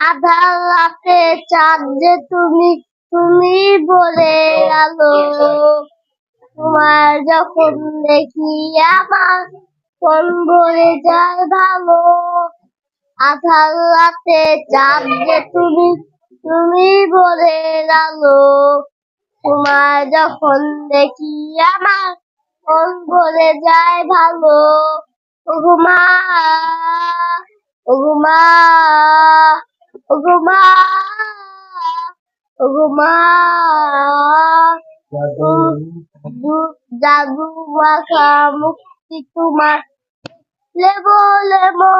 আধার রাতে চাঁদ যে তুমি তুমি বলে গেল তোমার যখন দেখি আমার মন ভরে যায় ভালো। রাতে চাঁদ যে তুমি তুমি বলে তোমার যখন দেখি আমার মন ভরে যায় ভালো। ওগুমা ওগুমা ওগুমা ওগুমা। জাদু। মাখা মুক্তি তোমার। লেবো লেবো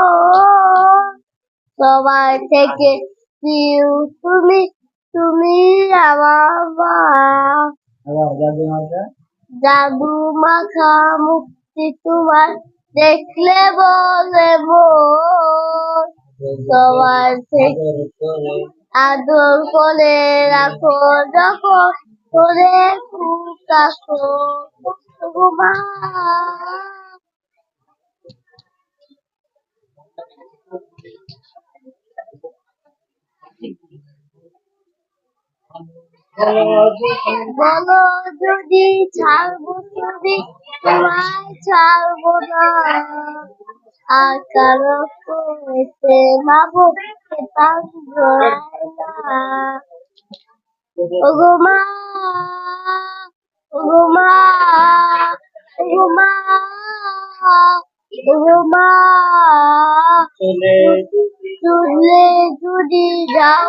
সবার থেকে প্রিয় তুমি তুমি আমার মা। জাদু মাখা মুক্তি তোমার। দেখলে বলে তোমার থেকে আদর করে রাখো যখন করে ফুটাখো মা বলো যদি ছাড়বো যদি তোমায় ছাড়বো না আর কারও মাবো তার জড়ায় না ওগো মা ওগো মা ওগো মা ওগো মা চলে যদি যাও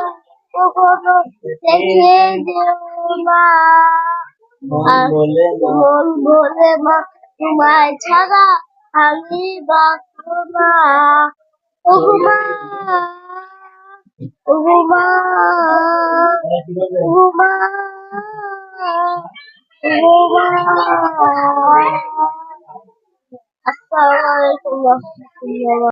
দেখে যেও মা মন বলে মা তোমায় ছাড়া আমি বাঁচব না ওগো মা ওগো মা ওগো মা ওগো মা আসসালামু আলাইকুম